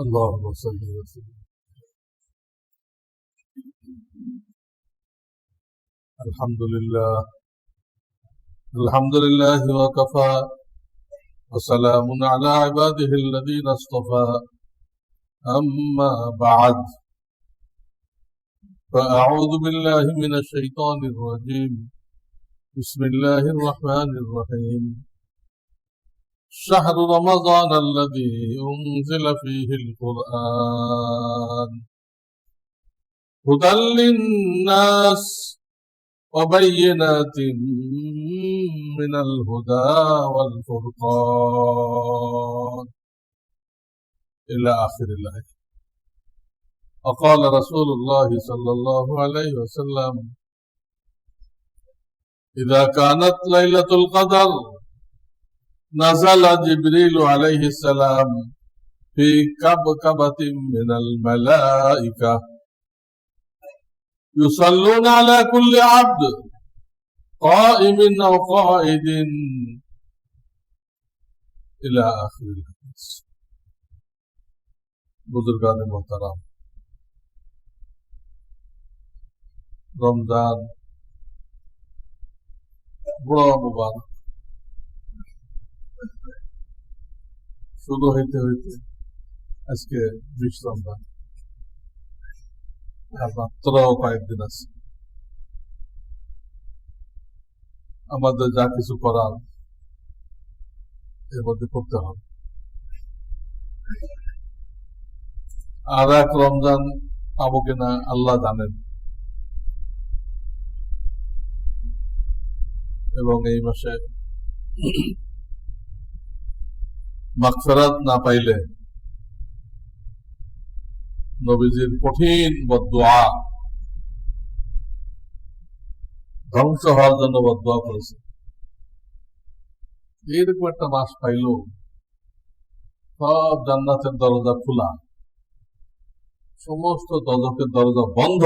اللهم صل وسلم. الحمد لله. الحمد لله وكفى. وسلام على عباده الذين اصطفى. أما بعد. فأعوذ بالله من الشيطان الرجيم. بسم الله الرحمن الرحيم. شهر رمضان الذي أنزل فيه القرآن. هدى للناس وبينات من الهدى والفرقان. إلى آخر الآية. وقال رسول الله صلى الله عليه وسلم إذا كانت ليلة القدر نزل جبريل عليه السلام في كبكبة من الملائكة. يصلون على كل عبد قائم أو قائد إلى آخر الحديث. بزرگان محترم رمضان بڑا مبارک. শুরু হইতে হইতে আজকে বিশ রমজান। আর মাত্র কয়েকদিন আছে। আমাদের যা কিছু করার, এর মধ্যে করতে হবে। আর এক রমজান পাবো কিনা আল্লাহ জানেন। এবং এই মাসে মাগফেরাত না পাইলে নবীজির কঠিন বদুয়া ধ্বংস হওয়ার জন্য বদুয়া করেছে। এইরকম একটা মাস পাইল, সব জান্নাতের দরজা খোলা, সমস্ত দজকের দরজা বন্ধ।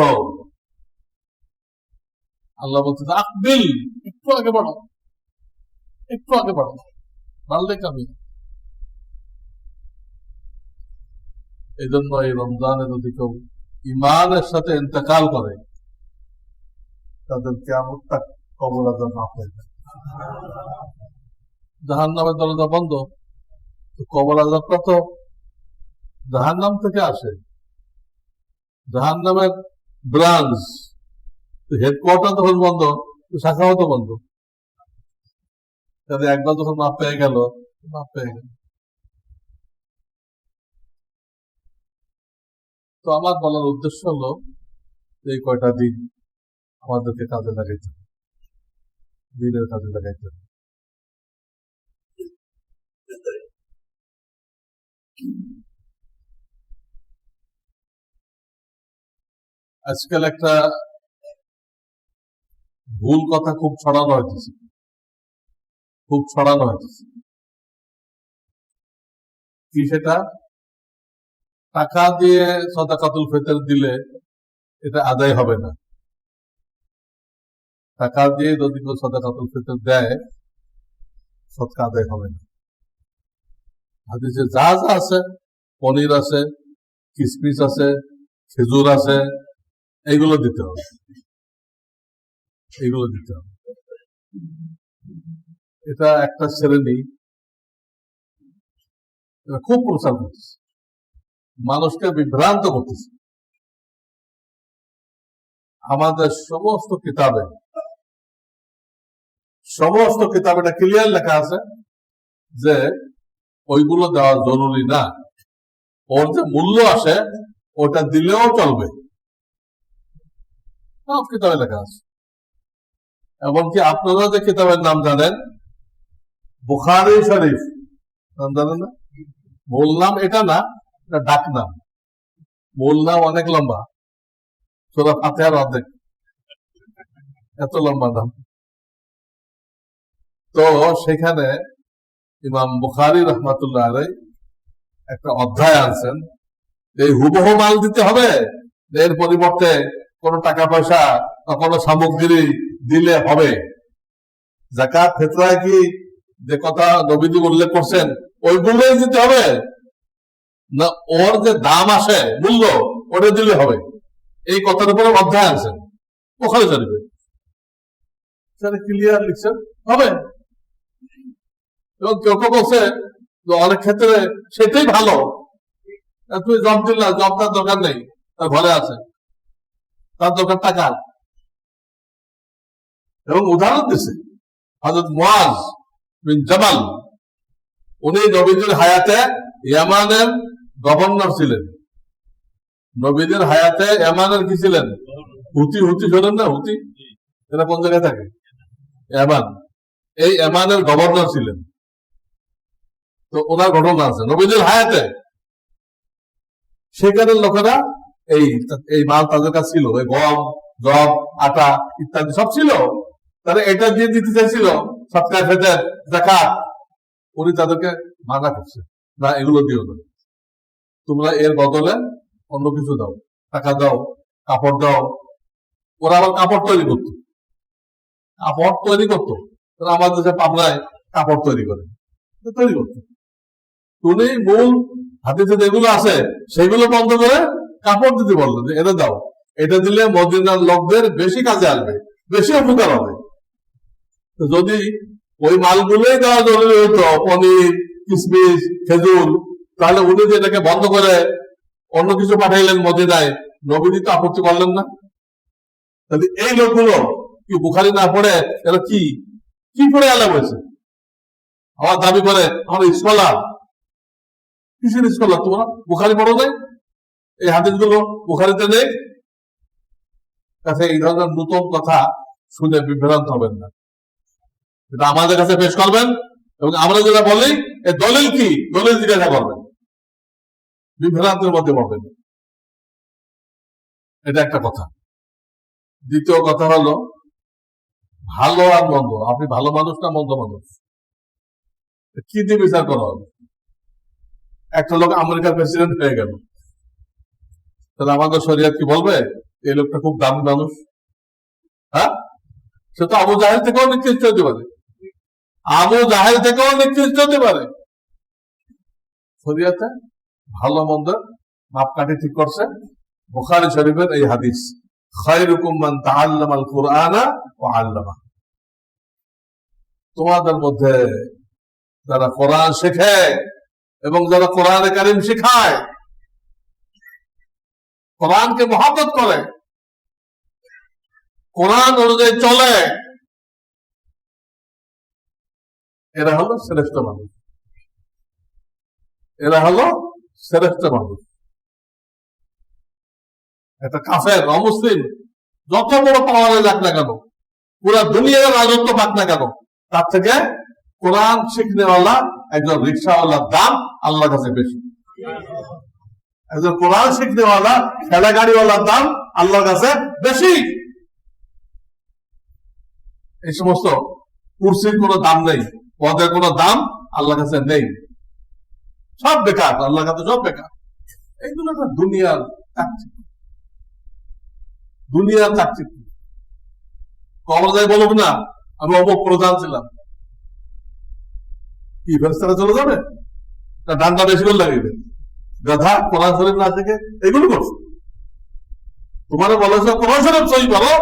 আল্লাহ বলছে আকবিল একটু আগে বাড়ো একটু আগে বাড়ো বাড়লে কামি এই জন্য এই রমজানে যদি কেউ ইমানের সাথে ইন্তেকাল করে। তাদের কেমন কবর আজাব মাফ হয়ে যায় জাহান নামের দরজা বন্ধ। কবর আজাবটা তো জাহান নাম থেকে আসে। জাহান নামের ব্রাঞ্চ হেডকোয়ার্টার তখন বন্ধ, তো শাখাও তো বন্ধ। তাদের একবার যখন মাপ পেয়ে গেল, মাপ পেয়ে গেল। তো আমার বলার উদ্দেশ্য হলো এই কয়টা দিন আমাদেরকে কাজে লাগাইতে দিনের কাজে লাগাইতে আজকাল একটা ভুল কথা খুব ছড়ানো হইতেছে। খুব ছড়ানো হইতেছে। কি সেটা? টাকা দিয়ে সদাকাতুল ফেতর দিলে এটা আদায় হবে না। টাকা দিয়ে যদি কেউ সদাকাতুল ফেতর দেয়, সৎকা আদায় হবে না। হাদিসে যা যা আছে, পনির আছে, কিসমিস আছে, খেজুর আছে, এইগুলো দিতে হবে। এইগুলো দিতে হবে। এটা একটা শ্রেণি। খুব প্রচার করতেছে মানুষকে বিভ্রান্ত করতেছে। আমাদের সমস্ত কিতাবে সমস্ত কিতাবে এটা ক্লিয়ার লেখা আছে যে ওইগুলো দেওয়া জরুরি না। ওর যে মূল্য আসে ওটা দিলেও চলবে। সব কিতাবে লেখা আছে। এমনকি আপনারা যে কিতাবের নাম জানেন, বুখারি শরীফ। নাম জানেন না? মূল নাম এটা না এটা ডাক নাম। মূল নাম অনেক লম্বা। সোরা ফাতেহার অর্ধেক। এত লম্বা নাম। তো সেখানে ইমাম বুখারি রহমাতুল্লাহ আলাই একটা অধ্যায় আনছেন এই হুবহু মাল দিতে হবে এর পরিবর্তে কোনো টাকা পয়সা বা কোনো সামগ্রী দিলে হবে। জাকাত ফেতরায় কি যে কথা নবীজি উল্লেখ করছেন, ওইগুলোই দিতে হবে। না, ওর যে দাম আসে মূল্য, ওটা দিলে হবে। এই কথার উপরে অধ্যায় আছেন ওখানে চলবে ক্লিয়ার লিখছেন হবে? এবং কেউ কেউ বলছে অনেক ক্ষেত্রে সেটাই ভালো। তুই জব না জব তার দরকার নেই। তার ঘরে আছে। তার দরকার টাকা এবং উদাহরণ দিছে। হজরত মুয়াজ বিন জামাল উনি নবীদের হায়াতে ইয়ামানের গভর্নর ছিলেন। নবীদের হায়াতে ইয়ামানের কি ছিলেন? হুতি হুতি শোনেন না? হুতি? এরা কোন জায়গায় থাকে? এমান। এই এমানের গভর্নর ছিলেন। তো ওনার ঘটনা আছে। নবীদের হায়াতে সেখানের লোকেরা এই এই মাল তাদের কাছে ছিল। ওই গম, জব, আটা ইত্যাদি সব ছিল। তারা এটা দিয়ে দিতে চাইছিল, সৎকার, ফেতের জাকাত উনি তাদেরকে মানা করছে। না, এগুলো দিও না। তোমরা এর বদলে অন্য কিছু দাও। টাকা দাও, কাপড় দাও। ওরা আবার কাপড় তৈরি করতো। কাপড় তৈরি করতো। আমাদের দেশে পাবনায় কাপড় তৈরি করে। তৈরি করতো। উনি মূল হাতিতে যেগুলো আছে, সেগুলো বন্ধ করে কাপড় দিতে বলল যে, এটা দাও। এটা দিলে মদিনার লোকদের বেশি কাজে আসবে, বেশি উপকার হবে। যদি ওই মালগুলোই দেওয়া জরুরি হতো, পনির, কিসমিস, খেজুর তাহলে উনি যে এটাকে বন্ধ করে অন্য কিছু পাঠাইলেন মদিনায়, নবীজি তো আপত্তি করলেন না। তাহলে এই লোকগুলো কি বুখারি না পড়ে, এরা কি? কি পড়ে আলাপ হয়েছে? আমার দাবি করে, আমার স্কলার কিসের স্কলার তোমরা? বুখারি পড়ো নাই? এই হাদিসগুলো বুখারিতে নেই? কাছে এই ধরনের নতুন কথা শুনে বিভ্রান্ত হবেন না। এটা আমাদের কাছে পেশ করবেন এবং আমরা যেটা বলি দলিল কি? দলিল জিজ্ঞাসা করবেন। বিভ্রান্তের মধ্যে পাবেন। এটা একটা কথা। দ্বিতীয় কথা হলো, ভালো আর মন্দ। আপনি ভালো মানুষ না মন্দ মানুষ? কি দিয়ে বিচার করা হবে? একটা লোক আমেরিকার প্রেসিডেন্ট হয়ে গেল। তাহলে আমাদের শরীয়ত কি বলবে? এই লোকটা খুব দামি মানুষ। হ্যাঁ? সে তো আবু জাহেল থেকেও নিকৃষ্ট হতে পারে। আবু জাহেল থেকেও নিকৃষ্ট হতে পারে। শরিয়াতে ভালো মন্দ মাপকাঠি ঠিক করছে। বুখারী শরীফের এই হাদিস, খায়রুকুম মান তাআল্লামাল কুরআনা ওয়া আল্লামা। তোমাদের মধ্যে যারা কোরআন শেখে এবং যারা কোরআনে কারিম শেখায়, কোরআনকে মহাব্বত করে, কোরআন অনুযায়ী চলে, এরা হলো শ্রেষ্ঠ মানুষ। এরা হলো শ্রেষ্ঠ মানুষ। একটা কাফের, অমুসলিম, যত বড় পাওয়ারে যাক না কেন, পুরা দুনিয়ার রাজত্ব পাক না কেন, তার থেকে কোরআন শিখনেওয়ালা একজন রিক্সাওয়ালার দাম আল্লাহর কাছে বেশি। একজন কোরআন শিখনেওয়ালা ঠেলা গাড়িওয়ালার দাম আল্লাহর কাছে বেশি। এই সমস্ত কুর্সির কোনো দাম নেই, পদের কোনো দাম আল্লাহর কাছে নেই। সব বেকার, আল্লাহর কাছে সব বেকার। এইগুলো একটা দুনিয়ার চাকচিক্য দুনিয়ার চাকচিক্য কবর যায় বলব না, আমি অমুক প্রধান ছিলাম। কি ফেরস্তারা চলে যাবে? না ডান্ডা বেশি করে লাগিয়ে গাধা, কোরআন শরীফ না থেকে এগুলো করছ। তোমার বলেছে কোরআন শরীফ সই করো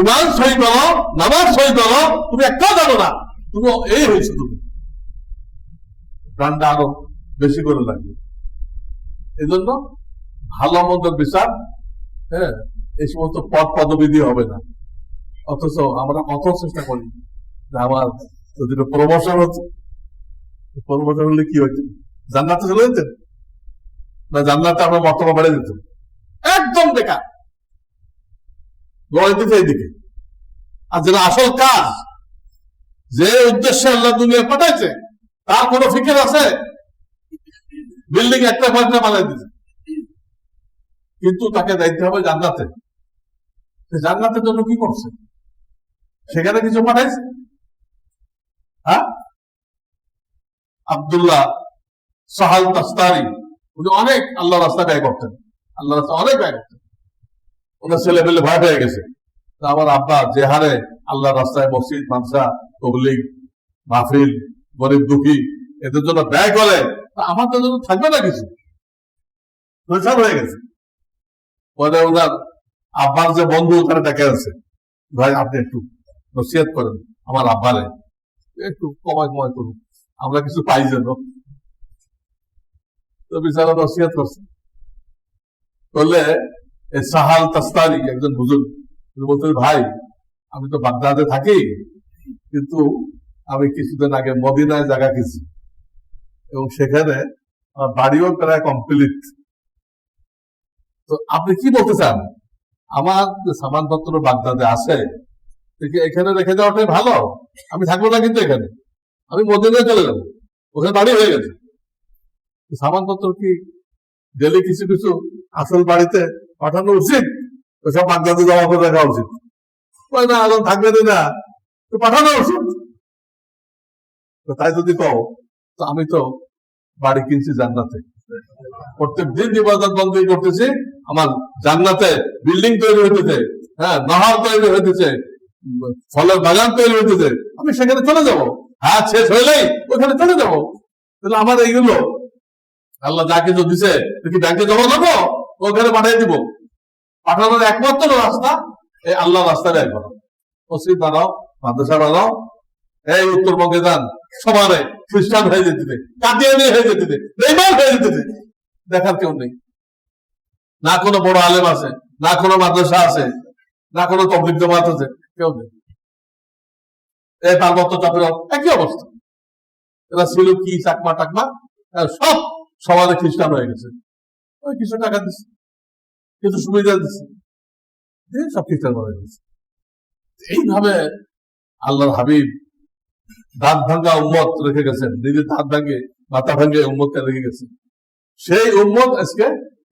ইমান সই করো, নামাজ সই করো, তুমি একটাও জানো না, তুমি এই হয়েছে তুমি। ডান্ডা আরও বেশি করে লাগবে। এই জন্য ভালো মন্দ বিচার হ্যাঁ এই সমস্ত পদ পদবি দিয়ে হবে না। অথচ আমরা কত চেষ্টা করি যে আমার যদি প্রমোশন হচ্ছে প্রমোশন হলে কি হচ্ছে? জান্নাতে চলে যেতেন না, জান্নাতে আমরা মর্তবা বেড়ে যেত একদম বেকার। লড়াই দিতে এইদিকে। আর যেটা আসল কাজ, যে উদ্দেশ্যে আল্লাহ দুনিয়া পাঠাইছে, তার কোনো ফিকের আছে? বিল্ডিং একটা কয়েকটা বানাই দিচ্ছে কিন্তু তাকে দায়িত্ব হবে জান্নাতে। জান্নাতের জন্য কি করছে? সেখানে কিছু পাঠাইছে? হ্যাঁ? আবদুল্লাহ সাহাল তাস্তারি, উনি অনেক আল্লাহ রাস্তা ব্যয় করতেন। আল্লাহ রাস্তা অনেক ব্যয় করতেন। ওনার ছেলে পেলে ভয় পেয়ে গেছে। তা আমার আব্বা যে হারে আল্লাহ রাস্তায় মসজিদ মানসা তবলিগ, মাহফিল, গরিব দুঃখী, এদের জন্য ব্যয় করে তা তো থাকবে না কিছু। পরিষ্কার হয়ে গেছে। পরে ওনার আব্বার যে বন্ধু ওখানে ডেকে আছে, ভাই, আপনি একটু নসিহত করেন, আমার আব্বারে একটু কমায় কমায় করুন, আমরা কিছু পাই যেন। তো বিচারা নসিহত করছে। বললে এই সাহাল তাস্তারি, একজন বুজুর্গ। তিনি বলতেন, ভাই, আমি তো বাগদাদে থাকি, কিন্তু আমি কিছুদিন আগে মদিনায় জায়গা কিছু এবং সেখানে বাড়িও প্রায় কমপ্লিট তো আপনি কি বলতে চান? আমার সামানপত্র বাগদাদে আছে এখানে রেখে যাওয়াটাই ভালো। আমি থাকব না কিন্তু এখানে। আমি মদিনায় চলে যাব। ওখানে বাড়ি হয়ে গেছে। সামানপত্র কি গেলে কিছু কিছু আসল বাড়িতে পাঠানো উচিত? ওসব বাগদাদে জমা করে রাখা উচিত। না আলম থাকবে না? তো পাঠানো উচিত। তাই যদি কও তো আমি তো বাড়ি কিনছি জান্নাতে। প্রত্যেক দিন ইবাদত বন্দী করতেছি, আমার জান্নাতে বিল্ডিং তৈরি হইতেছে হ্যাঁ নহর তৈরি হইতেছে, ফলের বাগান তৈরি হইতেছে, আমি সেখানে চলে যাব। হাত শেষ হইলেই ওখানে চলে যাব। তাহলে আমার এইগুলো, আল্লাহ যা কিছু দিছে কি ব্যাংকে জমা দেবো? ওখানে পাঠিয়ে দিব। পাঠানোর একমাত্র রাস্তা, এই আল্লাহ রাস্তায় এক বানাও মসজিদ বানাও, মাদ্রাসা বানাও, এই উত্তরবঙ্গে যান। সমানে খ্রিস্টান হয়ে যেতে কাটিয়ানি হয়ে যেতে বেইমান হয়ে যেতে দেখার কেউ নেই। না কোনো বড় আলেম আছে, না কোনো মাদ্রাসা আছে, না কোনো তবলিক জমাত আছে, কেউ নেই। এই পার্বত্য চাপের একই অবস্থা। এরা ছিল কি চাকমা টাকমা? সব সমাজে খ্রিস্টান হয়ে গেছে। ওই কিছু টাকা দিচ্ছে কিছু সুবিধা দিচ্ছে সব খ্রিস্টান হয়ে গেছে। এইভাবে আল্লাহর হাবিব দাঁত ভাঙ্গা উম্মত রেখে গেছেন। নিজের দাঁত ভাঙ্গে, মাথা ভাঙ্গে উম্মতকে রেখে গেছেন। সেই উম্মত আজকে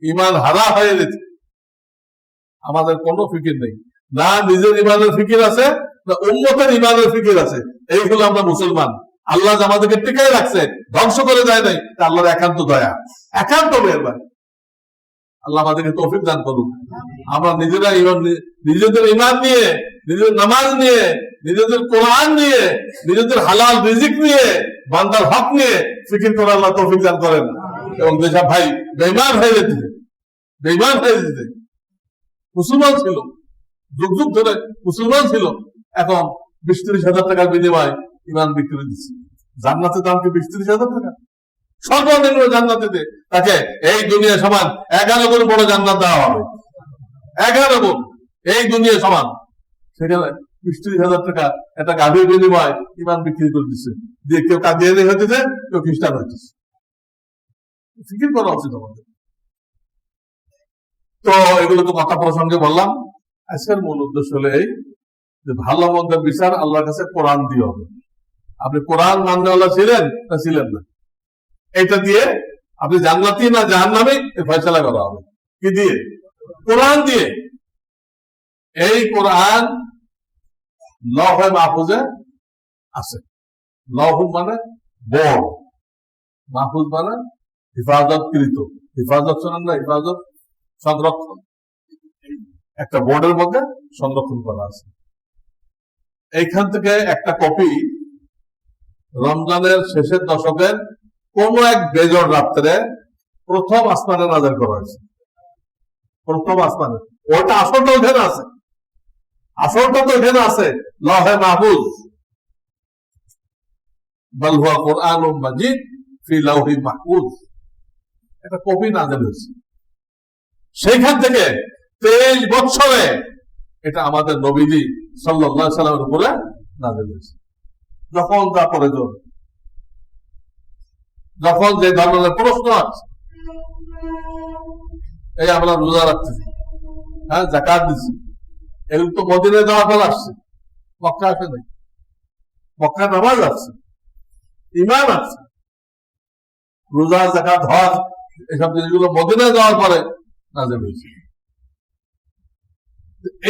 ইমান হারা হয়ে গেছে। আমাদের কোনো ফিকির নেই। না নিজের ইমানের ফিকির আছে, না উম্মতের ইমানের ফিকির আছে। এই হলো আমরা মুসলমান। আল্লাহ আমাদেরকে টিকায় রাখছে, ধ্বংস করে দেয় নাই আল্লাহর একান্ত দয়া। একান্ত মেহরবানি। আল্লাহ আমাদেরকে তৌফিক দান করুক। আমরা নিজেরা নিজেদের ইমান নিয়ে, নিজেদের নামাজ নিয়ে, নিজেদের কোরআন নিয়ে, নিজেদের হালাল রিজিক নিয়ে, বান্দার হক নিয়ে ফিকির করে আল্লাহ তৌফিক দান করেন। এবং যেসব ভাই বেইমান হয়ে যেতে বেইমান হয়ে যেতে। মুসলমান ছিল, যুগ যুগ ধরে মুসলমান ছিল, এখন বিশ ত্রিশ হাজার টাকার বিনিময়ে ইমান বিক্রি দিচ্ছে জান্নাতের দাম কি বিশ ত্রিশ হাজার টাকা? সর্বনিম্ন জান্নাতে তাকে এই দুনিয়া সমান এগারো গুণ বড় জান্নাত দেওয়া হবে। এগারো গুণ এই দুনিয়া সমান। সেখানে বিশ ত্রিশ হাজার টাকা একটা গাভীর বিনিময় ইমান বিক্রি করে দিচ্ছে। দিয়ে কেউ কাদিয়ানি হইতেছে, কেউ খ্রিস্টান হইতেছে। ফিকির করা উচিত আমাদের? তো এগুলো তো কথা প্রসঙ্গে বললাম। আজকের মূল উদ্দেশ্য হলো এই যে ভালো মন্দের বিচার আল্লাহর কাছে কোরআন দিয়ে হবে। আপনি কোরআন মাননেওয়ালা ছিলেন না ছিলেন না। এটা দিয়ে আপনি জান্নাতি না জাহান্নামী এই ফয়সলা করা হবে। কি দিয়ে? কোরআন দিয়ে। এই কোরআন লহে মাহফুজে আছে। লহ মানে বোর্ড মাহফুজ মানে হেফাজতকৃত। হেফাজত শোনেন না, হেফাজত সংরক্ষণ। একটা বোর্ডের মধ্যে সংরক্ষণ করা আছে। এইখান থেকে একটা কপি রমজানের শেষের দশকের কোন এক বেজর রাত্রে প্রথম আসমানে নাজার করা হয়েছে। প্রথম আসমানে ওটা আসলটা ওখানে আছে। আসলটা তো এখানে আছে। লহে হুয়া কোরআন মাজিদ ফি লাউহি কপি নাজেল হয়েছে। সেইখান থেকে তেইশ বছরে এটা আমাদের নবীজি সাল্লাহ সাল্লামের উপরে হয়েছে। যখন তা প্রয়োজন। যখন যে ধরনের প্রশ্ন আছে, এই আমরা রোজা রাখতেছি হ্যাঁ জাকাত দিচ্ছি এগুলো তো মদিনে দেওয়ার পর আসছে। মক্কা আসে নাই। মক্কা নামাজ আসছে ইমান আসছে রোজা জাকাত হজ, এসব জিনিসগুলো মদিনে যাওয়ার পরে নাজেল হয়েছে।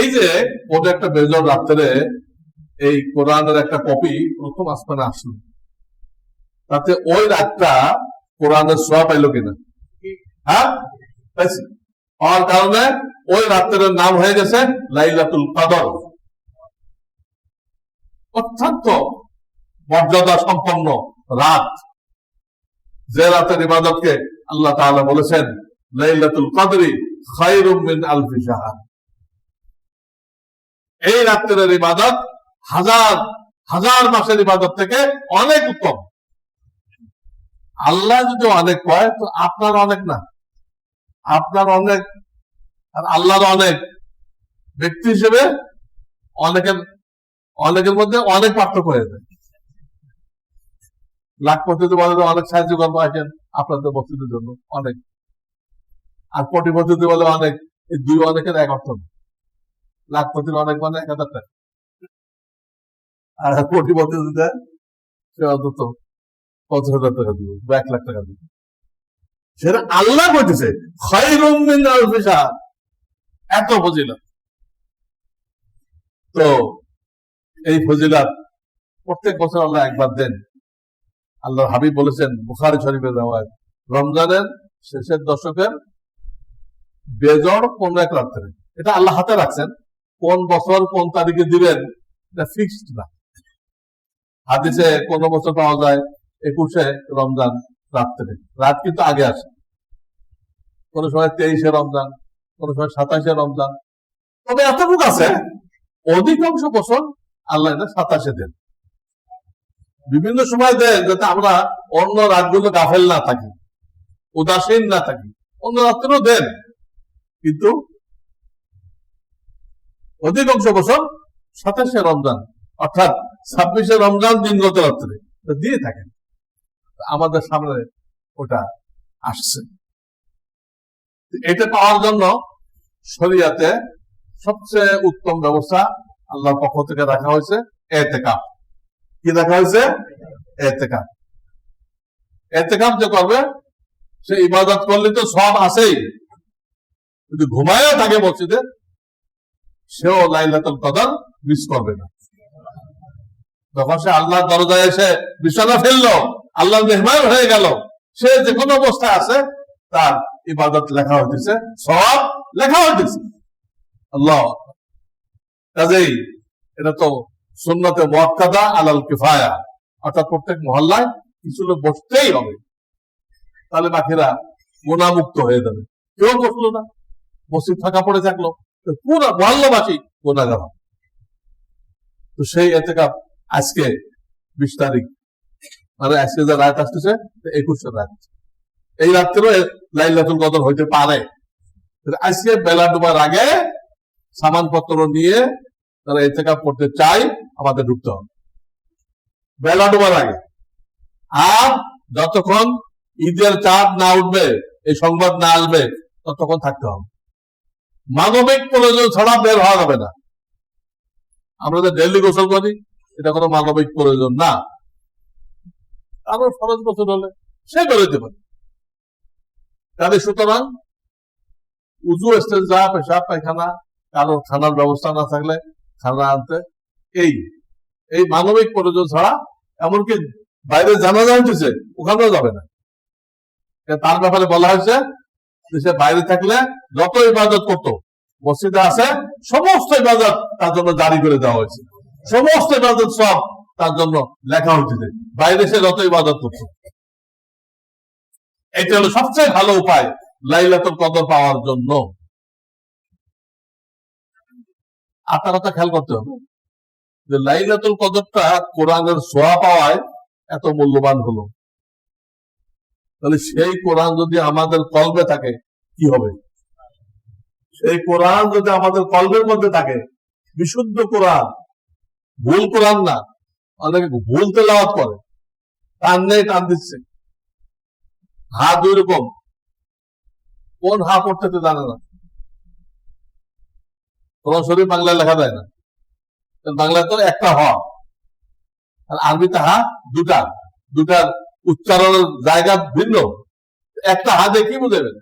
এই যে ওটা একটা বেজর রাত্রে এই কোরআনের একটা কপি প্রথম আসমানে আসলো। তাতে ওই রাতটা কোরআনের সোয়া পাইলো কিনা? হ্যাঁ? পাইছি। পাওয়ার কারণে ওই রাত্রের নাম হয়ে গেছে লাইলাতুল কদর। অত্যন্ত মর্যাদা সম্পন্ন রাত। যে রাতের ইবাদতকে আল্লাহ তাআলা বলেছেন, লাইলাতুল কদরি খায়রুম মিন আলফি শাহর। এই রাত্রের ইবাদত হাজার হাজার মাসের ইবাদত থেকে অনেক উত্তম। আল্লাহ যদি অনেক কয় তো আপনার অনেক না। আপনার অনেক আর আল্লাহর অনেক। ব্যক্তি হিসেবে অনেকের অনেকের মধ্যে অনেক পার্থক্য হয়ে যায়। লাখপতিতে বলে অনেক সাহায্য করব আসেন আপনাদের বস্তুদের জন্য, অনেক। আর কোটিপতিতে বলে অনেক, এই দুই অনেকের এক অর্থ। লাখপতির অনেক মানে এক হাজার টাকা। আর কোটিপতিতে সে অন্তত পঞ্চাশ হাজার টাকা দিব, বা এক লাখ টাকা দিব। সেটা আল্লাহ শাহর। এত তো, এই প্রত্যেক বছর আল্লাহ একবার দেন। আল্লাহ হাবিব বলেছেন, বুখারি শরীফের রেওয়ায় রমজানের শেষের দশকের বেজড় পনেরো এক রাত্রে। এটা আল্লাহ হাতে রাখছেন, কোন বছর কোন তারিখে দিবেন, এটা ফিক্সড না। হাদিসে কোন বছর পাওয়া যায় একুশে রমজান রাত্রে রাত কিন্তু আগে আসে। কোন সময় তেইশে রমজান, কোন সময় সাতাশে রমজান। তবে এতটুকু আছে, অধিকাংশ বছর আল্লাহ সাতাশে দেন। বিভিন্ন সময় দেন যাতে আমরা অন্য রাতগুলো গাফেল না থাকি, উদাসীন না থাকি। অন্য রাত্রেও দেন। কিন্তু অধিকাংশ বছর সাতাশে রমজান, অর্থাৎ ছাব্বিশে রমজান দিনগত রাত্রে। দিয়ে থাকেন। আমাদের সামনে ওটা আসছে। এটা পাওয়ার জন্য শরিয়াতে সবচেয়ে উত্তম ব্যবস্থা আল্লাহর পক্ষ থেকে রাখা হয়েছে, এতেকাপ। কি রাখা হয়েছে? এতেকাপ। এতেকাপ যে করবে, সে ইবাদত করলে তো সব আছেই। যদি ঘুমায়ও থাকে মসজিদে, সেও লাইলাতুল কদর মিস করবে না। যখন সে আল্লাহর দরজায় এসে বিছানা ফেলল আল্লাহ মেহমান হয়ে গেল। সে যে কোনো অবস্থায় আছে, তার ইবাদত লেখা হইতেছে সব লেখা হইতেছে। আল্লাহ। কাজেই এটা তো সুন্নতে মোয়াক্কাদা আলাল কিফায়া। অর্থাৎ প্রত্যেক মহল্লায় কিছু লোক বসতেই হবে। তাহলে বাকিরা গুণামুক্ত হয়ে যাবে। কেউ বসল না। মসজিদ ফাঁকা পড়ে থাকল। পুরো মহল্লাবাসী গুণাগার হবে। তো সেই এতেকাপ আজকে বিশ তারিখ মানে আজকে যে রাত আসতেছে একুশে রাত। এই রাত্রেও লাইলাতুল কদর হইতে পারে। আজকে বেলা ডুবার আগে সামানপত্র নিয়ে তারা এতেকাপ করতে চাই, আমাদের ঢুকতে হবে। বেলা ডুবার আগে। আর যতক্ষণ ঈদের চাঁদ না উঠবে, এই সংবাদ না আসবে, ততক্ষণ থাকতে হবে। মানবিক প্রয়োজন ছাড়া বের হওয়া যাবে না। আমরা যে ডেলি গোসল করি, এটা কোনো মানবিক প্রয়োজন না। কারণ ফরজ গোসল হলে সে বেরোতে পারে তাদের সুতরাং উজু যা পেশাব, পায়খানা কারোর খানার ব্যবস্থা না থাকলে খানা আনতে এই এই মানবিক প্রয়োজন ছাড়া, এমনকি বাইরে জানা যাচ্ছে ওখানেও যাবে না। তার ব্যাপারে বলা হয়েছে সে বাইরে থাকলে যত ইবাদত করতো, মসজিদে আছে, সমস্ত ইবাদত তার জন্য জারি করে দেওয়া হয়েছে। সমস্ত ইবাদত সব তার জন্য লেখা হচ্ছে বাইরে সে যত ইবাদত করত এটা হলো সবচেয়ে ভালো উপায় লাইলাতুল কদর পাওয়ার জন্য। আপনার কথা খেয়াল করতে হবে যে লাইলাতুল কদরটা কোরআনের সোয়া পাওয়ায় এত মূল্যবান হলো। তাহলে সেই কোরআন যদি আমাদের কলবে থাকে, কি হবে? সেই কোরআন যদি আমাদের কলবের মধ্যে থাকে, বিশুদ্ধ কোরআন, ভুল কোরআন না অনেকে ভুল তেলাওয়াত করে। টান নেই, টান দিচ্ছে। হা দুই রকম। কোন হা পড়তে তো জানে না। কোরআন শরীফ বাংলায় লেখা যায় না। বাংলায় তো একটা হ। আর আরবিতে হা দুটা দুটার উচ্চারণের জায়গা ভিন্ন। একটা হা দিয়ে কি বুঝাবেন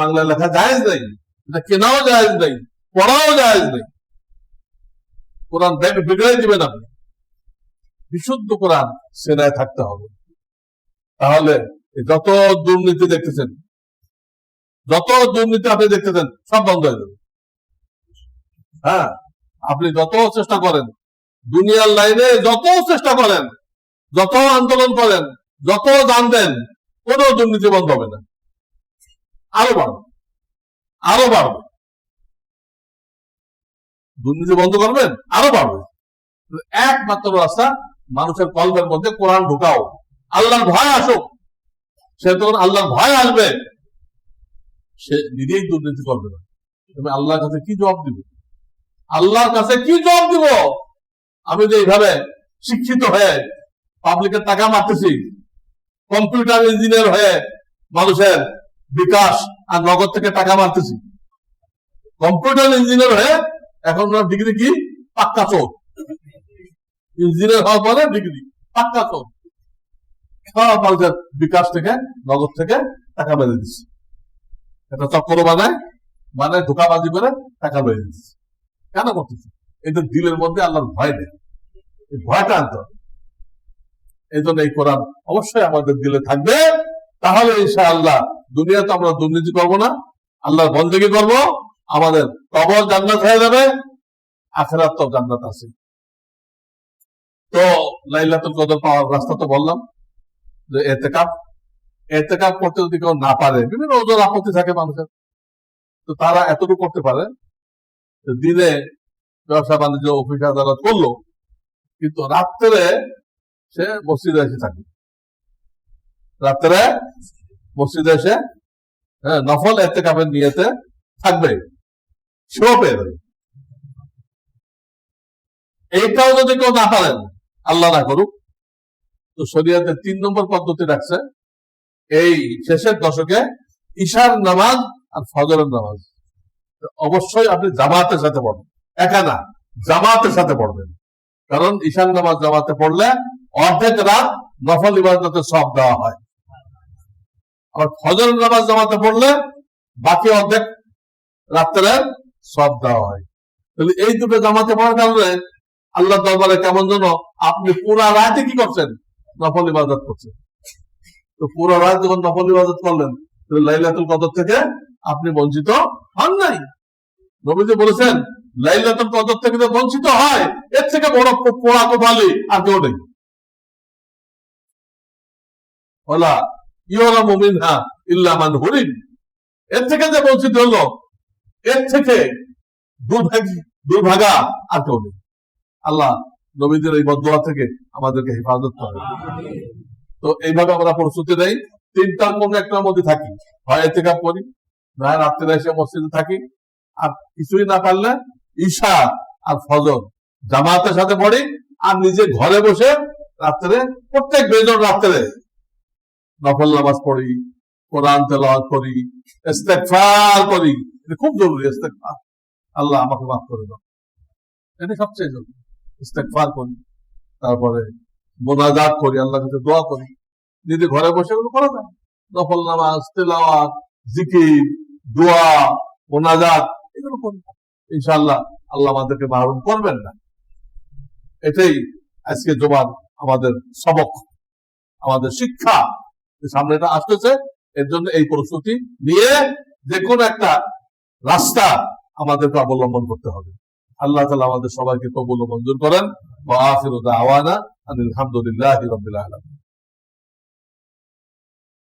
বাংলা লেখা জায়েজ নেই। এটা কেনাও জায়েজ নেই, পড়াও জায়েজ নেই। কোরআন ব্যাগ- বিগড়াই দিবেন আপনি বিশুদ্ধ কোরআন সেনায় থাকতে হবে। তাহলে যত দুর্নীতি দেখতেছেন, যত দুর্নীতি আপনি দেখতেছেন, সব বন্ধ হয়ে যাবে। হ্যাঁ আপনি যত চেষ্টা করেন, দুনিয়ার লাইনে যত চেষ্টা করেন, যত আন্দোলন করেন, যত দান দেন, কোনো দুর্নীতি বন্ধ হবে না। আরও বাড়বে। আরও বাড়বে। দুর্নীতি বন্ধ করবেন, আরও বাড়বে। একমাত্র রাস্তা, মানুষের কলবের মধ্যে কোরআন ঢুকাও। আল্লাহর ভয় আসুক। সে তখন আল্লাহর ভয় আসবে, সে নিজেই দুর্নীতি করবে না। তুমি আল্লাহর কাছে কি জবাব দিব? আল্লাহর কাছে কি জবাব দিব? আমি যে এইভাবে শিক্ষিত হয়ে পাবলিকের টাকা মারতেছি, কম্পিউটার ইঞ্জিনিয়ার হয়ে মানুষের বিকাশ আর নগদ থেকে টাকা মারতেছি, কম্পিউটার ইঞ্জিনিয়ার হয়ে এখন ডিগ্রি কি? পাক্কা চোর ইঞ্জিনিয়ার হওয়ার পরে ডিগ্রি। পাক্কা চোর সব মানুষের বিকাশ থেকে, নগদ থেকে টাকা বেড়ে দিচ্ছে। এটা চক্র বানায় মানে ধোকাবাজি করে টাকা বেড়ে দিচ্ছে। কেন করতেছে? এদের দিলের মধ্যে আল্লাহর ভয় নেই। এই ভয়টা আনতে হবে। এই জন্য এই কোরআন অবশ্যই আমাদের দিলে থাকবে। তাহলে ইনশাআল্লাহ দুনিয়াতে আমরা দুর্নীতি করব না, আল্লাহর বন্দেগী করব। আমাদের কবর জান্নাত হয়ে যাবে, আখেরাত তো জান্নাত আছে। তো লাইলাতুল কদর পাওয়ার রাস্তা তো বললাম, যে এতেকাপ এতেকাপ করতে যদি কেউ না পারে, বিভিন্ন ওজন আপত্তি থাকে মানুষের, তো তারা এতটুকু করতে পারে দিনে ব্যবসা বাণিজ্য, অফিস আদালত করল, কিন্তু রাত্রে সে মসজিদে এসে থাকে। রাত্রে মসজিদে এসে হ্যাঁ নফল এতে কাপের নিয়েতে থাকবে। সেও পেয়ে যাবে এইটাও যদি কেউ না পারেন, আল্লাহ না করুক। তো শরিয়াতে তিন নম্বর পদ্ধতি রাখছে, এই শেষের দশকে ঈশার নামাজ আর ফজরের নামাজ। অবশ্যই আপনি জামাতের সাথে পড়বেন, একা না, জামাতের সাথে পড়বেন। কারণ ঈশান নামাজ জামাতে পড়লে অর্ধেক রাত নফল ইবাদতের সব দেওয়া হয়। আবার ফজর নামাজ জামাতে পড়লে বাকি অর্ধেক রাত্রে সব দেওয়া হয়। তাহলে এই দুটো জামাতে পড়ার কারণে আল্লাহ দরবারে কেমন যেন আপনি পুরা রাতে কি করছেন? নফল ইবাদত করছেন। তো পুরো রাত যখন নফল ইবাদত করলেন, তাহলে লাইলাতুল কদর থেকে আপনি বঞ্চিত হন নাই। নবীজি বলেছেন, লাইলাতুল কদর থেকে বঞ্চিত হয়, এর থেকে বড় পোড়া কোপালি আর কেউ নেই। ওলা ইয়লা মুমিনহা ইল্লামান হরিণ এর থেকে যে বঞ্চিত হলো এর থেকে দুর্ভাগী আর কেউ নেই। আল্লাহ নবীদের এই বদোয়া থেকে আমাদেরকে হেফাজত করে তো এইভাবে আমরা প্রস্তুতি নেই। তিনটার কোন একটার মধ্যে থাকি। হয় এতে কাপ করি, না রাত্রে এসে মসজিদে থাকি। আর কিছুই না পারলে ঈশা আর ফজর জামাতের সাথে পড়ি আর নিজে ঘরে বসে রাত্রে প্রত্যেক বেজন রাত্রে নফল নামাজ পড়ি কোরআন তেলাওয়াত করি, ইস্তেগফার করি। এটা খুব জরুরি, ইস্তেগফার। আল্লাহ আমাকে মাফ করে দাও। এটা সবচেয়ে জরুরি। ইস্তেগফার করি, তারপরে মোনাজাত করি, আল্লাহর কাছে দোয়া করি। নিজে ঘরে বসে এগুলো করা যায়? নফল নামাজ, তেলাওয়াত, জিকির, দোয়া, মোনাজাত, এগুলো করি। ইনশাআল্লাহ আল্লাহ আমাদেরকে মাহরুম করবেন না। এটাই আজকে জবান আমাদের সবক, আমাদের শিক্ষা। সামনে এটা আসতেছে এর জন্য এই প্রস্তুতি নিয়ে যে কোনো একটা রাস্তা আমাদেরকে অবলম্বন করতে হবে। আল্লাহ তালা আমাদের সবাইকে কবুল মঞ্জুর করেন। আলহামদুলিল্লাহ রবিল আলম